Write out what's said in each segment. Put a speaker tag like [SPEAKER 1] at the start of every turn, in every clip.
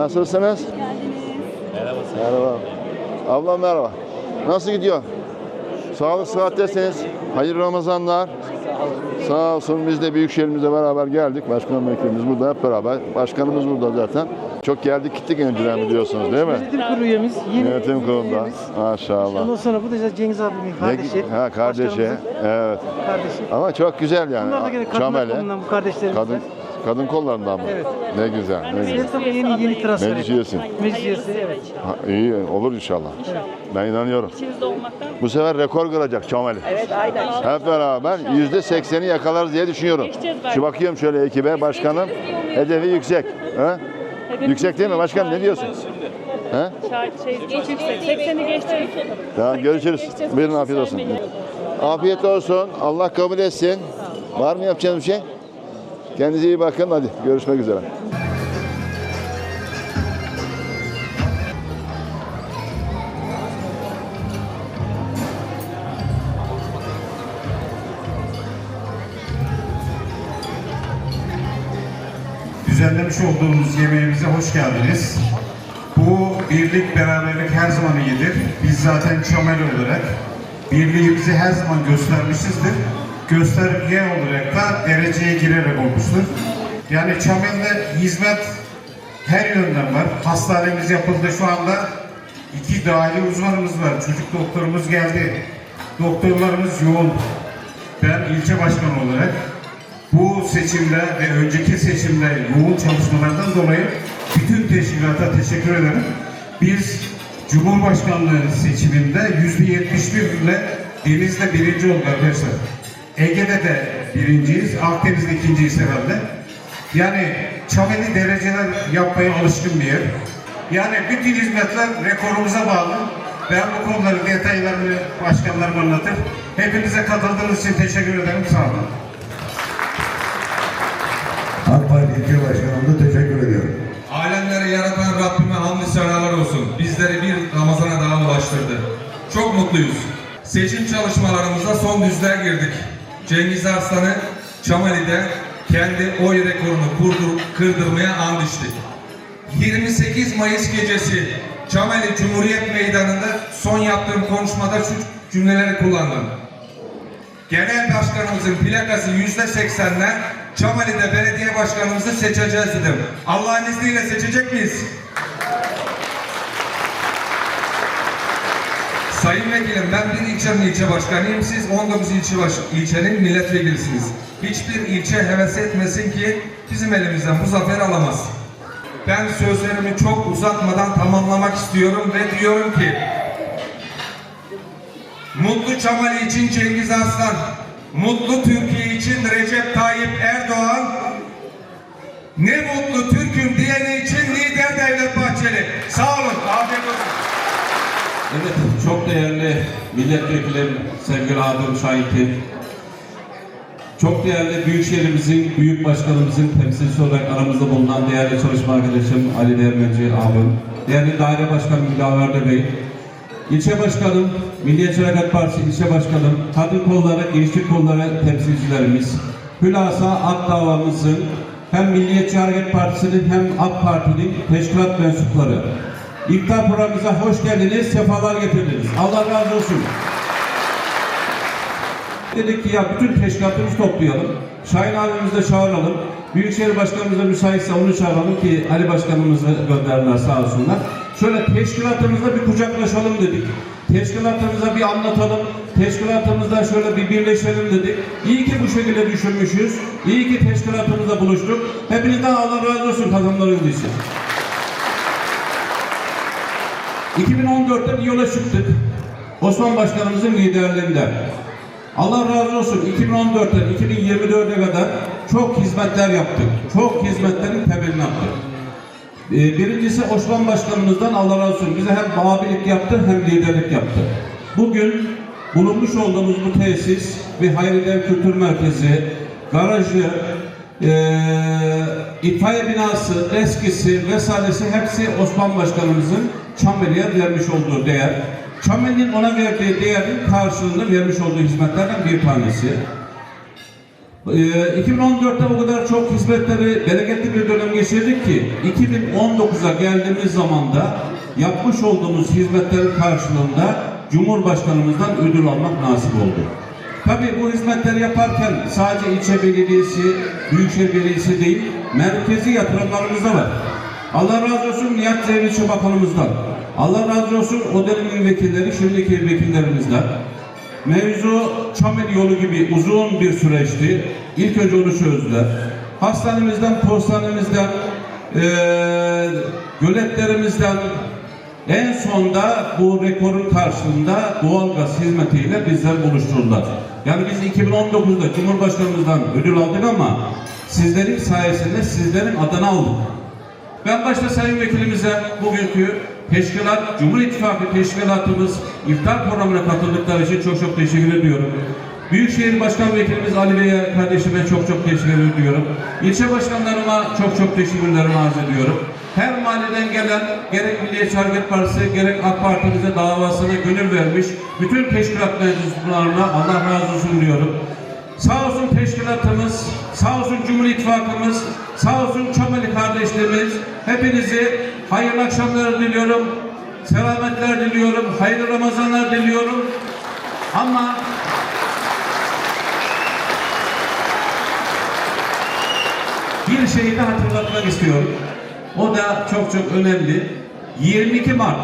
[SPEAKER 1] Nasılsınız? Merhaba. Merhaba. Ablam merhaba. Nasıl gidiyor? Sağlık sıhhattesiniz. Hayırlı Ramazanlar. Sağ olsun biz de Büyükşehirimizle beraber geldik. Başkan vekilimiz burada hep beraber. Başkanımız burada zaten. Çok geldik gittik önceden biliyorsunuz değil mi?
[SPEAKER 2] Yönetim kurulu üyemiz. Yeni
[SPEAKER 1] Yönetim kurulunda.
[SPEAKER 2] üyemiz.
[SPEAKER 1] Maşallah.
[SPEAKER 2] Ondan sonra bu da Cengiz abimin
[SPEAKER 1] Ne-
[SPEAKER 2] kardeşi.
[SPEAKER 1] Ha kardeşi.
[SPEAKER 2] Başkanımızın
[SPEAKER 1] Evet.
[SPEAKER 2] Kardeşi.
[SPEAKER 1] Ama çok güzel yani.
[SPEAKER 2] Bunlar da gene kadın
[SPEAKER 1] Çameli.
[SPEAKER 2] kolundan bu kardeşlerimizden.
[SPEAKER 1] Kadın kadın kollarından mı?
[SPEAKER 2] Evet.
[SPEAKER 1] Ne güzel. Ne güzel.
[SPEAKER 2] Tabii yeni yeni transfer
[SPEAKER 1] Meclis
[SPEAKER 2] ettik.
[SPEAKER 1] üyesi.
[SPEAKER 2] Meclis üyesi evet.
[SPEAKER 1] Ha, iyi olur inşallah. Ben inanıyorum.
[SPEAKER 3] İçimizde olmaktan.
[SPEAKER 1] Bu sefer rekor kıracak Çameli.
[SPEAKER 3] Evet aynen.
[SPEAKER 1] Hep beraber yüzde sekseni yakalarız diye düşünüyorum.
[SPEAKER 3] Geçeceğiz belki.
[SPEAKER 1] Şu bakıyorum şöyle ekibe başkanım. Hedefi yüksek. Ha? Yüksek değil mi başkan ne diyorsun? Ha?
[SPEAKER 3] Şey, çok yüksek. 80'i geçeceğiz.
[SPEAKER 1] Tamam görüşürüz. Buyurun afiyet olsun. Afiyet olsun. Allah kabul etsin. Var mı yapacağınız bir şey? Kendinize iyi bakın. Hadi görüşmek üzere.
[SPEAKER 4] düzenlemiş olduğumuz yemeğimize hoş geldiniz. Bu birlik, beraberlik her zaman iyidir. Biz zaten Çamel olarak birliğimizi her zaman göstermişizdir. Gösterge olarak da dereceye girerek olmuştur. Yani Çamel'de hizmet her yönden var. Hastanemiz yapıldı şu anda. iki dahili uzmanımız var. Çocuk doktorumuz geldi. Doktorlarımız yoğun. Ben ilçe başkanı olarak bu seçimde ve önceki seçimde yoğun çalışmalardan dolayı bütün teşkilata teşekkür ederim. Biz Cumhurbaşkanlığı seçiminde yüzde 71 ile Deniz'de birinci olduk arkadaşlar. Ege'de de birinciyiz, Akdeniz'de ikinciyiz herhalde. Yani Çameli dereceler yapmaya alışkın bir yer. Yani bütün hizmetler rekorumuza bağlı. Ben bu konuları detaylarını başkanlarım anlatır. Hepinize katıldığınız için teşekkür ederim. Sağ olun.
[SPEAKER 5] AK Parti İlçe Başkanım'a teşekkür ediyorum.
[SPEAKER 6] Alemleri yaratan Rabbime hamdü senalar olsun. Bizleri bir Ramazan'a daha ulaştırdı. Çok mutluyuz. Seçim çalışmalarımıza son düzlüğe girdik. Cengiz Arslan'ı Çamali'de kendi oy rekorunu kurdur, kırdırmaya and içti. 28 Mayıs gecesi Çamali Cumhuriyet Meydanı'nda son yaptığım konuşmada şu cümleleri kullandım. Genel başkanımızın plakası yüzde seksenle Çamali'de belediye başkanımızı seçeceğiz dedim. Allah'ın izniyle seçecek miyiz? Sayın Vekilim ben bir ilçenin ilçe başkanıyım. Siz 19 ilçe baş, ilçenin milletvekilisiniz. Hiçbir ilçe heves etmesin ki bizim elimizden bu zafer alamaz. Ben sözlerimi çok uzatmadan tamamlamak istiyorum ve diyorum ki Mutlu Çamali için Cengiz Arslan, Mutlu Türkiye için Recep Tayyip Erdoğan, ne mutlu Türk'üm diyeni için lider Devlet Bahçeli. Sağ olun, afiyet olsun.
[SPEAKER 7] Evet, çok değerli milletvekilim, sevgili abim Şahit'im. Çok değerli Büyükşehirimizin, Büyük Başkanımızın temsilcisi olarak aramızda bulunan değerli çalışma arkadaşım Ali Değirmenci abim. Değerli Daire Başkanım Müdaverli Bey. İlçe Başkanım, Milliyetçi Hareket Partisi İlçe Başkanım, Kadın Kolları, Gençlik Kolları temsilcilerimiz. Hülasa AK davamızın hem Milliyetçi Hareket Partisi'nin hem AK Parti'nin teşkilat mensupları. İftar programımıza hoş geldiniz, sefalar getirdiniz. Allah razı olsun. Dedik ki ya bütün teşkilatımızı toplayalım. Şahin abimizi de çağıralım. Büyükşehir Başkanımız da müsaitse onu çağıralım ki Ali Başkanımızı gönderdiler sağ olsunlar. Şöyle teşkilatımızla bir kucaklaşalım dedik. Teşkilatımıza bir anlatalım. Teşkilatımızda şöyle bir birleşelim dedik. İyi ki bu şekilde düşünmüşüz. İyi ki teşkilatımızla buluştuk. Hepinizden Allah razı olsun kazanlarınız için. 2014'te bir yola çıktık. Osman Başkanımızın liderliğinde. Allah razı olsun 2014'ten 2024'e kadar çok hizmetler yaptık. Çok hizmetlerin temelini attık. Ee, Birincisi Osman Başkanımızdan Allah razı olsun. Bize hem abilik yaptı hem liderlik yaptı. Bugün bulunmuş olduğumuz bu tesis ve Hayridev Kültür Merkezi, garajı, itfaiye binası, eskisi vesairesi hepsi Osman Başkanımızın Çameli'ye vermiş olduğu değer. Çameli'nin ona verdiği değerin karşılığında vermiş olduğu hizmetlerden bir tanesi. Ee, 2014'te o kadar çok hizmetleri bereketli bir dönem geçirdik ki 2019'a geldiğimiz zaman da yapmış olduğumuz hizmetlerin karşılığında Cumhurbaşkanımızdan ödül almak nasip oldu. Tabii bu hizmetleri yaparken sadece ilçe belediyesi, büyükşehir belediyesi değil, merkezi yatırımlarımız da var. Allah razı olsun Nihat Zeyniçi Bakanımızdan. Allah razı olsun o dönemin vekilleri, şimdiki vekillerimizden. Mevzu Çamel yolu gibi uzun bir süreçti. İlk önce onu çözdüler. Hastanemizden, postanemizden, eee göletlerimizden en sonda bu rekorun karşılığında doğalgaz hizmetiyle bizler buluşturdular. Yani biz 2019'da Cumhurbaşkanımızdan ödül aldık ama sizlerin sayesinde sizlerin adını aldık. Ben başta Sayın Vekilimize bugünkü teşkilat, Cumhur İttifakı teşkilatımız iftar programına katıldıkları için çok çok teşekkür ediyorum. Büyükşehir Başkan Vekilimiz Ali Bey'e, kardeşime çok çok teşekkür ediyorum. İlçe başkanlarıma çok çok teşekkürlerimi arz ediyorum. Her mahalleden gelen gerek Milliyetçi Hareket Partisi gerek AK Parti'mize davasına gönül vermiş bütün teşkilat mensuplarına Allah razı olsun diyorum. Sağ olsun teşkilatımız, sağ olsun Cumhur İttifakımız, sağ olsun Çameli kardeşlerimiz. Hepinizi hayırlı akşamlar diliyorum. Selametler diliyorum. Hayırlı Ramazanlar diliyorum. Ama bir şeyi de hatırlatmak istiyorum. O da çok çok önemli. 22 Mart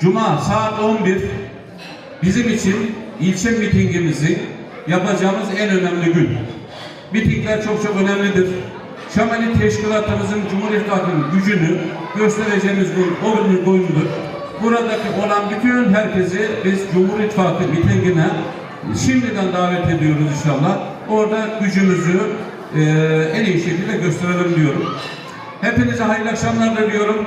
[SPEAKER 7] Cuma saat 11 bizim için ilçe mitingimizi yapacağımız en önemli gün. Mitingler çok çok önemlidir. Şamali Teşkilatımızın Cumhur İttifakı'nın gücünü göstereceğimiz gün o günün günüdür. Buradaki olan bütün herkesi biz Cumhur İttifakı mitingine şimdiden davet ediyoruz inşallah. Orada gücümüzü eee, en iyi şekilde gösterelim diyorum. Hepinize hayırlı akşamlar diliyorum.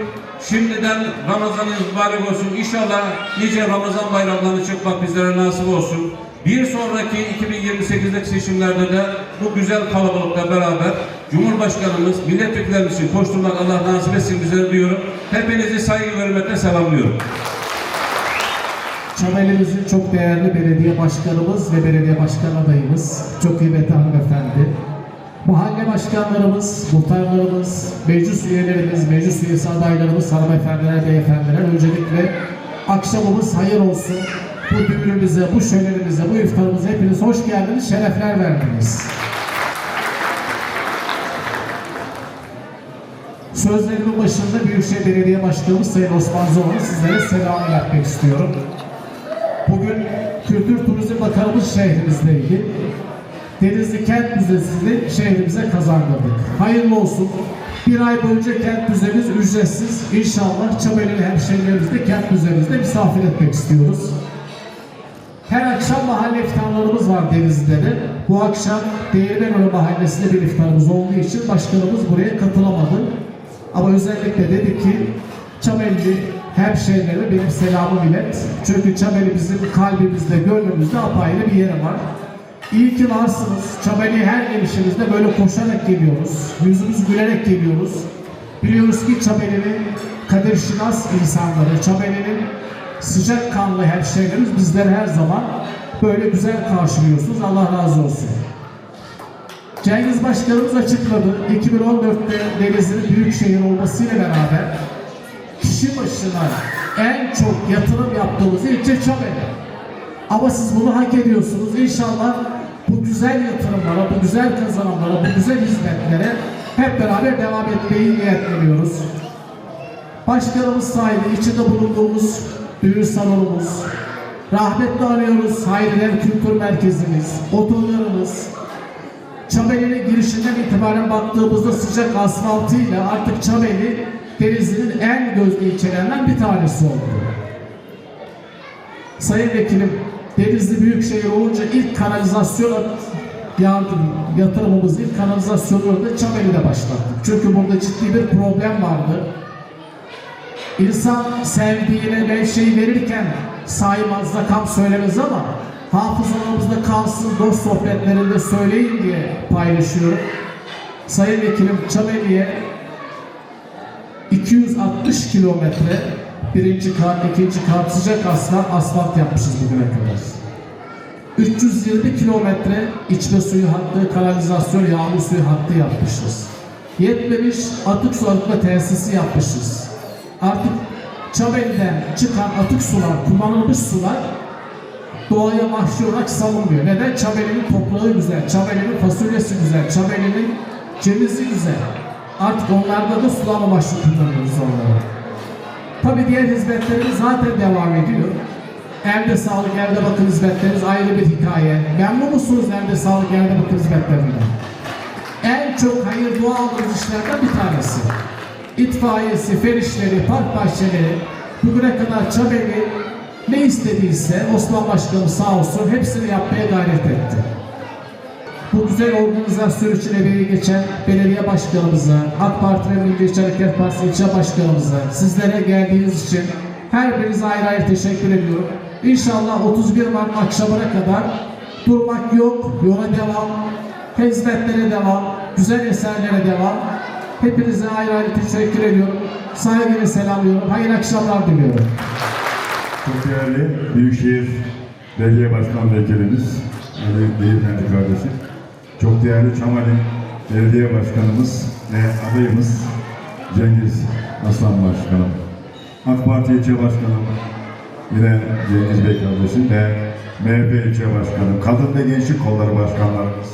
[SPEAKER 7] Şimdiden Ramazanınız mübarek olsun. İnşallah nice Ramazan bayramlarını çıkmak bizlere nasip olsun. Bir sonraki 2028'deki seçimlerde de bu güzel kalabalıkla beraber Cumhurbaşkanımız, milletvekillerimiz için koşturmak Allah nasip etsin bizlere diyorum. Hepinizi saygı ve selamlıyorum.
[SPEAKER 8] Çamelimizin çok değerli belediye başkanımız ve belediye başkan adayımız, çok kıymetli hanımefendi, mahalle başkanlarımız, muhtarlarımız, meclis üyelerimiz, meclis üyesi adaylarımız, hanımefendiler, beyefendiler, öncelikle akşamımız hayır olsun. Bu düğünümüze, bu şölenimize, bu iftarımıza hepiniz hoş geldiniz, şerefler verdiniz. Sözlerimin başında Büyükşehir Belediye Başkanımız Sayın Osman Zorlu sizlere selam iletmek istiyorum. Bugün Kültür Turizm Bakanımız şehrimizdeydi. Denizli Kent Müzesi'ni şehrimize kazandırdık. Hayırlı olsun. Bir ay boyunca kent müzemiz ücretsiz. İnşallah Çameli'li hemşehrilerimizi kent müzemizde misafir etmek istiyoruz. Her akşam mahalle iftarlarımız var Denizli'de de. Bu akşam Değirmenören Mahallesi'nde bir iftarımız olduğu için başkanımız buraya katılamadı. Ama özellikle dedi ki Çameli hemşehrilerime benim selamımı ilet. Çünkü Çameli bizim kalbimizde, gönlümüzde apayrı bir yeri var. İyi ki varsınız. Çameli'ye her gelişimizde böyle koşarak geliyoruz. Yüzümüz gülerek geliyoruz. Biliyoruz ki Çameli'nin kader şinas insanları, Çameli'nin sıcak kanlı hemşehrilerimiz bizleri her zaman böyle güzel karşılıyorsunuz. Allah razı olsun. Cengiz Başkanımız açıkladı. 2014'te Denizli'nin büyük şehir olmasıyla beraber kişi başına en çok yatırım yaptığımız ilçe Çameli. Ama siz bunu hak ediyorsunuz. İnşallah bu güzel yatırımlara, bu güzel kazanımlara, bu güzel hizmetlere hep beraber devam etmeyi niyetleniyoruz. Başkanımız sahibi içinde bulunduğumuz düğün salonumuz, rahmetle anıyoruz Hayriler Kültür Merkezimiz, otogarımız, Çameli'nin girişinden itibaren baktığımızda sıcak asfaltıyla artık Çameli Denizli'nin en gözde ilçelerinden bir tanesi oldu. Sayın Vekilim, Denizli Büyükşehir olunca ilk kanalizasyon yardım yatırımımız ilk kanalizasyonu da Çameli'de başlattık. Çünkü burada ciddi bir problem vardı. İnsan sevdiğine bir şey verirken saymaz rakam söylemez ama hafızalarımızda kalsın dost sohbetlerinde söyleyin diye paylaşıyorum. Sayın Vekilim Çameli'ye 260 kilometre birinci kat, ikinci kat sıcak asfalt, asfalt yapmışız bugüne kadar. 320 kilometre içme suyu hattı, kanalizasyon yağmur suyu hattı yapmışız. Yetmemiş atık su arıtma tesisi yapmışız. Artık Çameli'den çıkan atık sular, kullanılmış sular doğaya mahşur olarak salınmıyor. Neden? Çameli'nin toprağı güzel, Çameli'nin fasulyesi güzel, Çameli'nin cevizi güzel. Artık onlarda da sulama amaçlı kullanıyoruz onları. Tabii diğer hizmetlerimiz zaten devam ediyor. Elde sağlık, elde bakım hizmetlerimiz ayrı bir hikaye. Memnun musunuz elde sağlık, elde bakım hizmetlerinden? En çok hayır dua aldığımız işlerden bir tanesi. İtfaiyesi, fen park bahçeleri, bugüne kadar Çabeli ne istediyse Osman Başkanım sağ olsun hepsini yapmaya gayret etti. Bu güzel organizasyon için emeği geçen belediye başkanımıza, AK Parti ve Milliyetçi Hareket Partisi ilçe başkanımıza, sizlere geldiğiniz için her birinize ayrı ayrı teşekkür ediyorum. İnşallah 31 Mart akşamına kadar durmak yok, yola devam, hizmetlere devam, güzel eserlere devam. Hepinize ayrı ayrı teşekkür ediyorum. Saygıyla selamlıyorum. Hayırlı akşamlar diliyorum.
[SPEAKER 1] Çok değerli Büyükşehir Belediye Başkan Vekilimiz, Ali Beyefendi kardeşim. Çok değerli Çamali Belediye Başkanımız ve adayımız Cengiz Aslan Başkanım. AK Parti İlçe Başkanım yine Cengiz Bey kardeşim ve MHP İlçe Başkanım, Kadın ve Gençlik Kolları Başkanlarımız,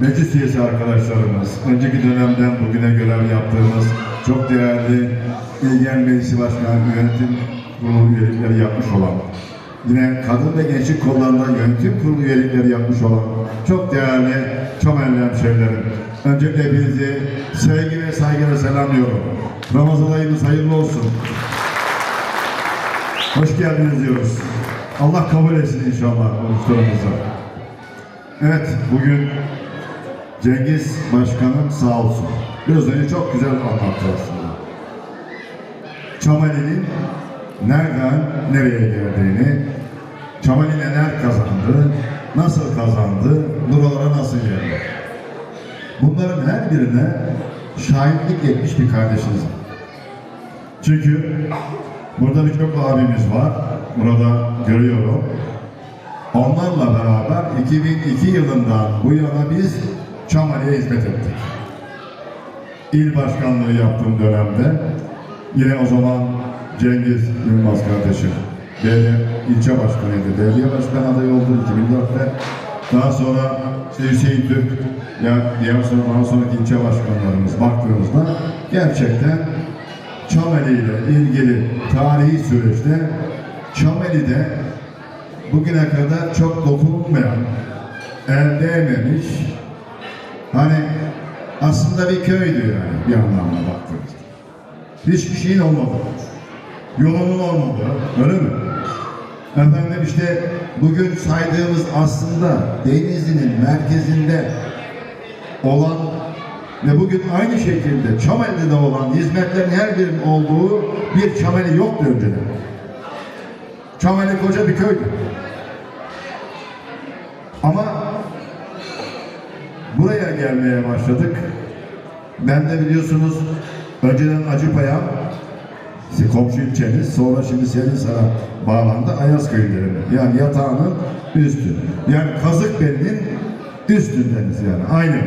[SPEAKER 1] meclis üyesi arkadaşlarımız, önceki dönemden bugüne görev yaptığımız çok değerli İlgen Meclisi Başkanı Yönetim Kurulu üyelikleri yapmış olan, yine kadın ve gençlik kollarında yönetim kurulu üyelikleri yapmış olan çok değerli Çömelli hemşehrilerim. Öncelikle hepinizi sevgi ve saygıyla selamlıyorum. Ramazan ayımız hayırlı olsun. Hoş geldiniz diyoruz. Allah kabul etsin inşallah oruçlarımızı. Evet, bugün Cengiz Başkanım sağ olsun. Biraz önce çok güzel anlattı aslında. Çamali'nin nereden nereye geldiğini, Çamali neler kazandı, nasıl kazandı, buralara nasıl geldi. Bunların her birine şahitlik etmiş bir kardeşiniz. Çünkü burada birçok abimiz var, burada görüyorum. Onlarla beraber 2002 yılından bu yana biz Çamali'ye hizmet ettik. İl başkanlığı yaptığım dönemde yine o zaman Cengiz Yılmaz kardeşim belediye ilçe başkanıydı. Belediye başkan adayı oldu 2004'te. Daha sonra işte Hüseyin Türk ya diğer sonra daha sonraki ilçe başkanlarımız baktığımızda gerçekten Çameli ile ilgili tarihi süreçte Çameli'de bugüne kadar çok dokunulmayan, el değmemiş, hani aslında bir köydü yani bir anlamda baktığımızda. Hiçbir şeyin olmadı. Yolunun olmadı, öyle mi? Efendim işte bugün saydığımız aslında Denizli'nin merkezinde olan ve bugün aynı şekilde Çameli'de olan hizmetlerin her birinin olduğu bir Çameli yoktu önceden. Çameli koca bir köydü. Ama buraya gelmeye başladık. Ben de biliyorsunuz önceden Acıpayam işte komşu ilçemiz sonra şimdi Selinsar'a bağlandı Ayaz köylerine. Yani yatağının üstü. Yani Kazıkbeli'nin üstündeniz yani aynı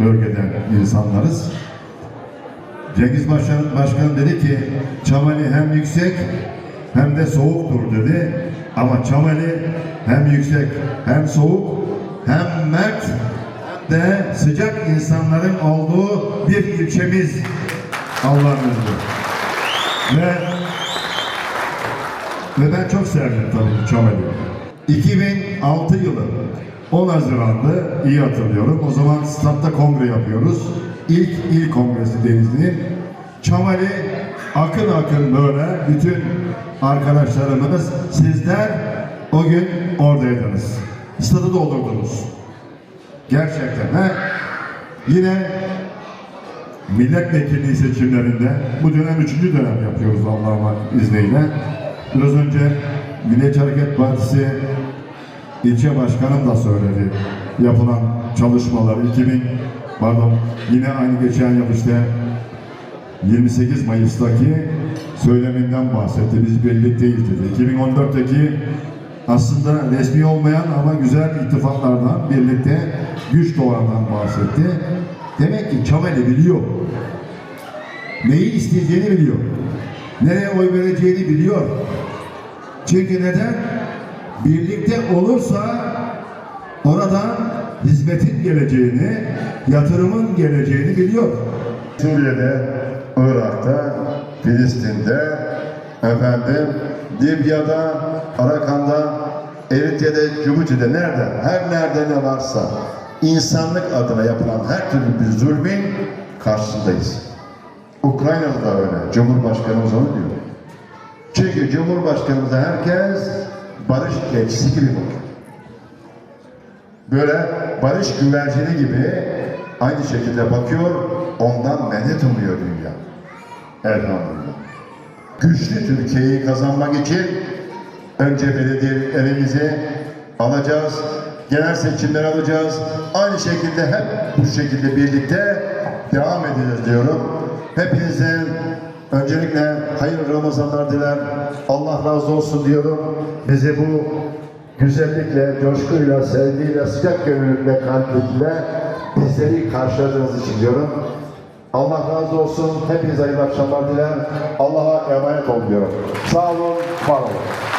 [SPEAKER 1] bölgeden insanlarız. Cengiz Başkan, Başkan dedi ki Çamali hem yüksek hem de soğuktur dedi. Ama Çamali hem yüksek hem soğuk hem mert hem de sıcak insanların olduğu bir ilçemiz Allah'ın izniyle. Ve ve ben çok sevdim tabii Çameli'yi. 2006 yılı 10 Haziran'da iyi hatırlıyorum. O zaman statta kongre yapıyoruz. İlk il kongresi Denizli'nin. Çamali akın akın böyle bütün arkadaşlarımız sizler o gün oradaydınız. Stadı doldurdunuz. Gerçekten. He? Yine milletvekilliği seçimlerinde bu dönem üçüncü dönem yapıyoruz Allah'ın izniyle. Biraz önce Milliyetçi Hareket Partisi ilçe başkanım da söyledi. Yapılan çalışmalar 2000 pardon yine aynı geçen yıl işte 28 Mayıs'taki söyleminden bahsetti. Biz birlikteyiz dedi. 2014'teki aslında resmi olmayan ama güzel ittifaklardan birlikte güç doğandan bahsetti. Demek ki Çameli biliyor. Neyi isteyeceğini biliyor. Nereye oy vereceğini biliyor. Çünkü neden? Birlikte olursa oradan hizmetin geleceğini, yatırımın geleceğini biliyor. Suriye'de, Irak'ta, Filistin'de, efendim, Libya'da, Arakan'da, Eritre'de, Cibuti'de, nerede? Her nerede ne varsa insanlık adına yapılan her türlü bir zulmün karşısındayız. Ukrayna'da da öyle. Cumhurbaşkanımız onu diyor. Çünkü Cumhurbaşkanımıza herkes barış elçisi gibi bakıyor. Böyle barış güvercini gibi aynı şekilde bakıyor, ondan medet umuyor dünya. Elhamdülillah. Güçlü Türkiye'yi kazanmak için önce belediyelerimizi alacağız, genel seçimler alacağız. Aynı şekilde hep bu şekilde birlikte devam edeceğiz diyorum. Hepinizin öncelikle hayırlı Ramazanlar diler. Allah razı olsun diyorum. Bizi bu güzellikle, coşkuyla, sevgiyle, sıcak gönüllükle, kalplilikle bizleri karşıladığınız için diyorum. Allah razı olsun. Hepinize hayırlı akşamlar diler. Allah'a emanet olun diyorum. Sağ olun, var olun.